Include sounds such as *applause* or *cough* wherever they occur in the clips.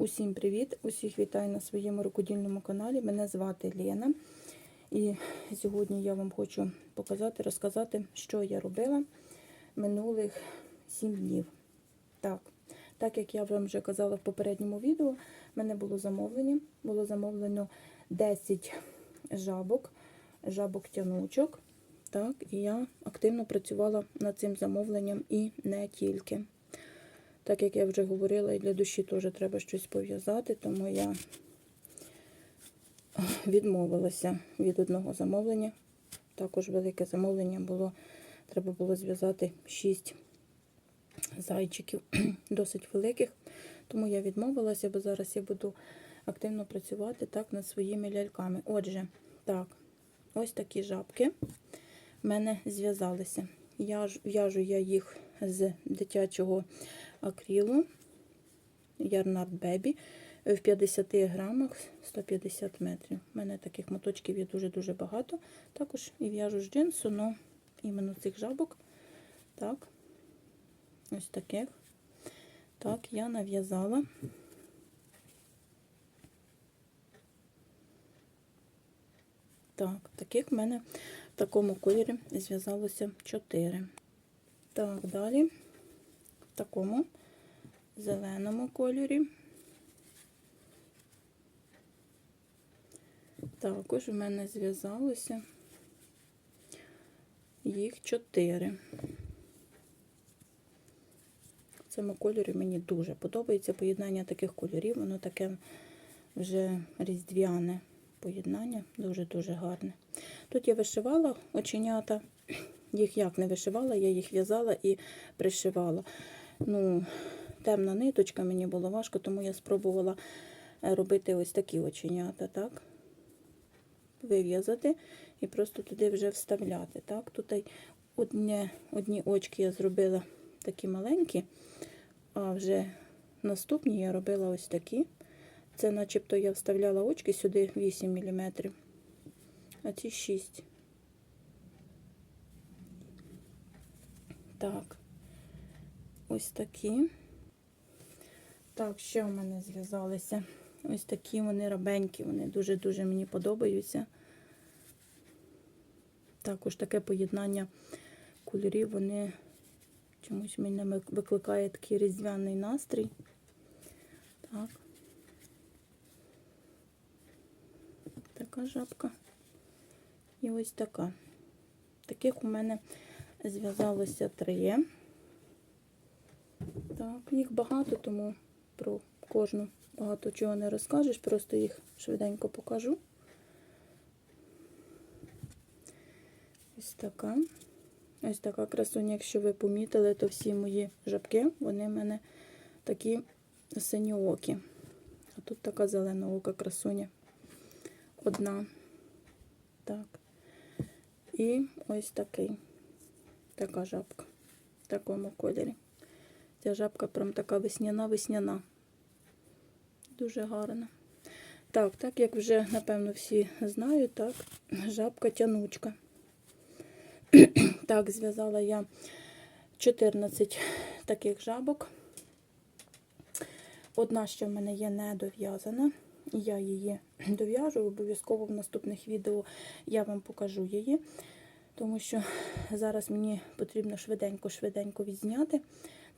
Усім привіт! Усіх вітаю на своєму рукодільному каналі. Мене звати Лена. І сьогодні я вам хочу показати, розказати, що я робила минулих 7 днів. Так, так як я вам вже казала в попередньому відео, в мене було замовлення. Було замовлено 10 жабок, жабок-тянучок. Так, і я активно працювала над цим замовленням і не тільки. Так як я вже говорила, і для душі теж треба щось пов'язати, тому я відмовилася від одного замовлення. Також велике замовлення було, треба було зв'язати 6 зайчиків, *clears throat* досить великих. Тому я відмовилася, бо зараз я буду активно працювати так над своїми ляльками. Отже, так, ось такі жабки в мене зв'язалися. В'яжу я їх з дитячого акрилу Ярнард Бебі в 50 грамах 150 метрів. У мене таких моточків є дуже-дуже багато. Також і в'яжу з джинсу, але іменно цих жабок. Так, ось таких. Так, я нав'язала. Так, таких в мене в такому кольорі зв'язалося 4. Так, далі такому зеленому кольорі. Також в мене зв'язалося їх 4. В цьому кольорі мені дуже подобається поєднання таких кольорів, воно таке вже різдвяне поєднання, дуже-дуже гарне. Тут я вишивала оченята, їх як не вишивала, я їх в'язала і пришивала. Ну, темна ниточка, мені було важко, тому я спробувала робити ось такі оченята, так? Вив'язати і просто туди вже вставляти. так? Тут одні, одні очки я зробила такі маленькі, а вже наступні я робила ось такі. Це начебто я вставляла очки сюди 8 мм, а ці 6 Так, ось такі. Так, ще в мене зв'язалися. Ось такі вони рабенькі, вони дуже-дуже мені подобаються. Також таке поєднання кольорів, вони чомусь мене викликає такий різдвяний настрій. Так. Така жабка. І ось така. Таких у мене зв'язалося три. Так, їх багато, тому про кожну багато чого не розкажеш, просто їх швиденько покажу. Ось така. Ось така красуня, якщо ви помітили, то всі мої жабки, вони в мене такі синьоокі. А тут така зеленоока красуня. Одна. Так. І ось такий. Така жабка. В такому кольорі. Ця жабка прям така весняна-весняна. Дуже гарна. Так, так як вже, напевно, всі знають, так, жабка-тянучка. *clears throat* Так, зв'язала я 14 таких жабок. Одна ще в мене є не дов'язана. Я її *clears throat* дов'яжу, обов'язково в наступних відео я вам покажу її, тому що зараз мені потрібно швиденько-швиденько відзняти,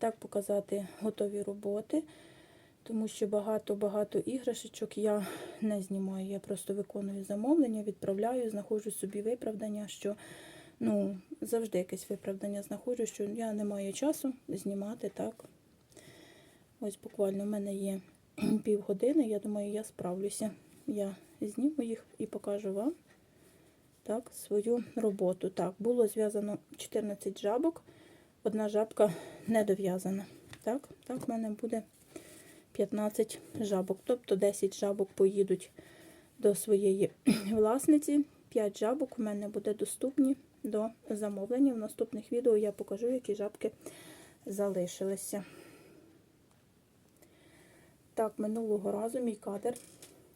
так показати готові роботи, тому що багато-багато іграшечок я не знімаю. Я просто виконую замовлення, відправляю, знаходжу собі виправдання, що ну, завжди якесь виправдання знаходжу, що я не маю часу знімати так. Ось буквально в мене є *clears throat* півгодини, я думаю, я справлюся. Я зніму їх і покажу вам так, свою роботу. Так, було зв'язано 14 жабок, одна жабка не дов'язана. Так, так, в мене буде 15 жабок. Тобто 10 жабок поїдуть до своєї *clears throat* власниці. 5 жабок у мене буде доступні до замовлення. В наступних відео я покажу, які жабки залишилися. Так, минулого разу мій кадр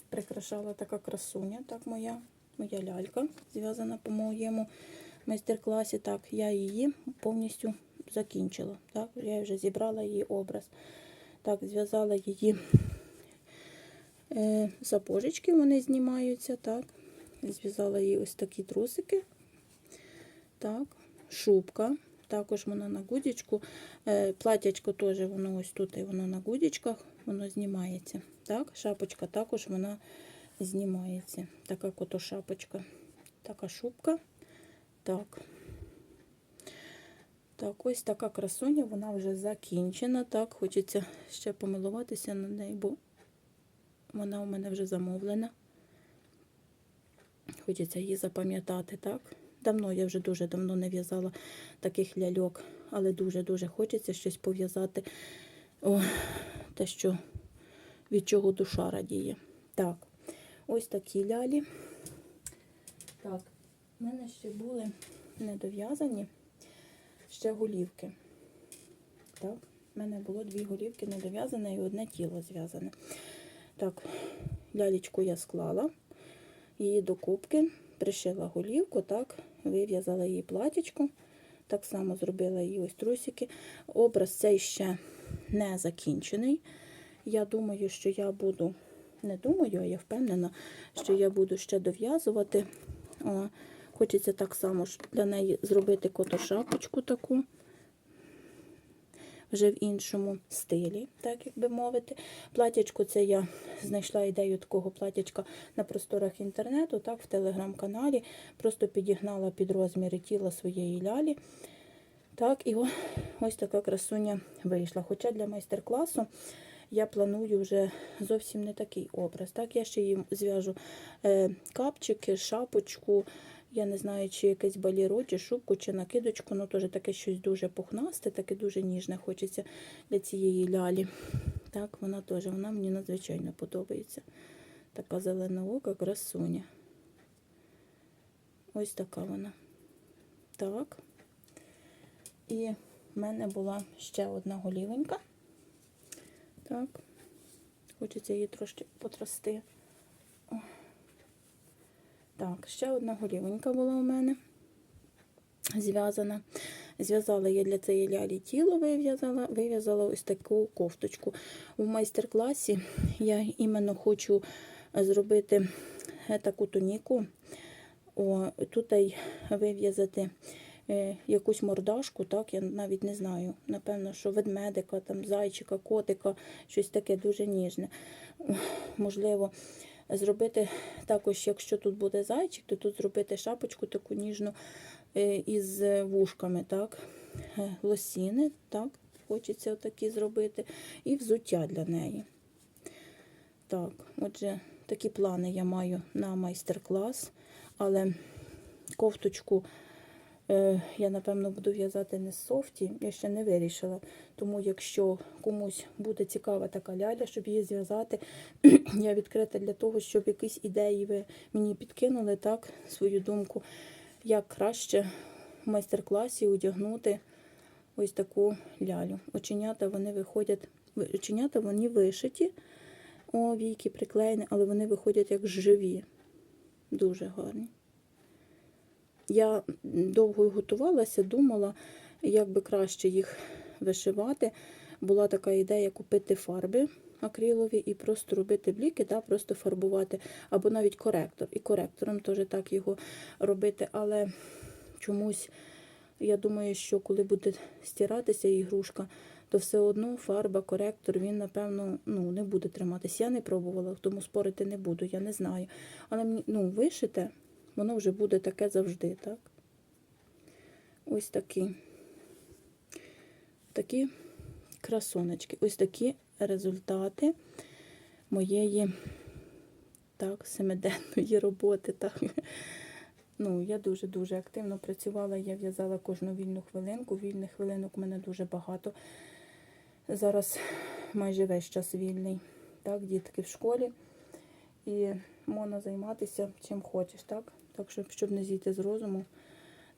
прикрашала така красуня, так моя моя лялька, зв'язана по моєму майстер-класі. Так, я її повністю закінчила. Так, Я вже зібрала її образ. Так, зв'язала її Е, Сапожечки вони знімаються, так. Зв'язала їй ось такі трусики. Так, шубка. Також вона на гудічку. Е, Платячко теж воно ось тут і воно на гудічках, воно знімається. Так, шапочка також вона знімається. Така кото шапочка. Така шубка. Так. Так, ось така красуня, вона вже закінчена. Так, хочеться ще помилуватися на неї, бо вона у мене вже замовлена. Хочеться її запам'ятати, так? Давно я вже дуже давно не в'язала таких ляльок, але дуже-дуже хочеться щось пов'язати. О, те, що від чого душа радіє. Так, ось такі лялі. Так, в мене ще були недов'язані ще голівки. Так, в мене було дві голівки недов'язане і одне тіло зв'язане. Так, лялечку я склала її до кубки, пришила голівку, так, вив'язала її платічку. Так само зробила її ось трусики. Образ цей ще не закінчений. Я думаю, що я буду, не думаю, а я впевнена, що я буду ще дов'язувати. Хочеться так само для неї зробити котошапочку таку, вже в іншому стилі, так як би мовити. Платячко це я знайшла ідею такого платячка на просторах інтернету, так, в телеграм-каналі. Просто підігнала під розміри тіла своєї лялі. Так, і о- ось така красуня вийшла. Хоча для майстер-класу я планую вже зовсім не такий образ. Так, я ще їм зв'яжу е, капчики, шапочку. Я не знаю, чи якесь баліро, чи шубку, чи накидочку, ну теж таке щось дуже пухнасте, таке дуже ніжне хочеться для цієї лялі. Так, вона теж, вона мені надзвичайно подобається. Така зелена ока, красуня. Ось така вона. Так. І в мене була ще одна голівенька. Так. Хочеться її трошки потрясти. Так, ще одна голівенька була у мене зв'язана. Зв'язала я для цієї лялі тіло, вив'язала, вив'язала ось таку кофточку. У майстер-класі я іменно хочу зробити е, таку туніку. О, тут вив'язати е, якусь мордашку, так, я навіть не знаю. Напевно, що ведмедика, там, зайчика, котика, щось таке дуже ніжне. Можливо, зробити також, якщо тут буде зайчик, то тут зробити шапочку таку ніжну е, із вушками, так, е, лосіни, так, хочеться отакі зробити, і взуття для неї. Так, отже, такі плани я маю на майстер-клас, але кофточку я, напевно, буду в'язати не з софті, я ще не вирішила. Тому, якщо комусь буде цікава така ляля, щоб її зв'язати, *clears throat* я відкрита для того, щоб якісь ідеї ви мені підкинули, так, свою думку, як краще в майстер-класі одягнути ось таку лялю. Оченята вони виходять, оченята вони вишиті, о, війки приклеєні, але вони виходять як живі. Дуже гарні. Я довго готувалася, думала, як би краще їх вишивати. Була така ідея купити фарби акрилові і просто робити бліки, да, просто фарбувати, або навіть коректор. І коректором теж так його робити. Але чомусь я думаю, що коли буде стиратися ігрушка, то все одно фарба, коректор, він, напевно, ну, не буде триматися. Я не пробувала, тому спорити не буду, я не знаю. Але ну, вишите, воно вже буде таке завжди, так? Ось такі. Такі красонечки. Ось такі результати моєї так, семиденної роботи. Так. Ну, я дуже-дуже активно працювала, я в'язала кожну вільну хвилинку. Вільних хвилинок у мене дуже багато. Зараз майже весь час вільний. Так, дітки в школі. І можна займатися чим хочеш, так? Так що, щоб не зійти з розуму,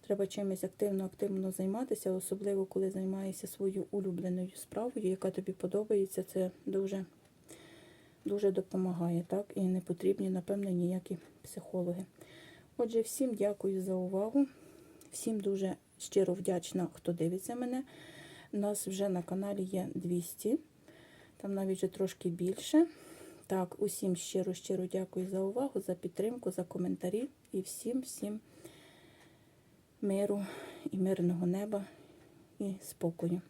треба чимось активно-активно займатися, особливо коли займаєшся своєю улюбленою справою, яка тобі подобається, це дуже, дуже допомагає, так? І не потрібні, напевно, ніякі психологи. Отже, всім дякую за увагу. Всім дуже щиро вдячна, хто дивиться мене. У нас вже на каналі є 200, там навіть вже трошки більше. Так, усім щиро щиро дякую за увагу, за підтримку, за коментарі і всім, всім миру і мирного неба і спокою.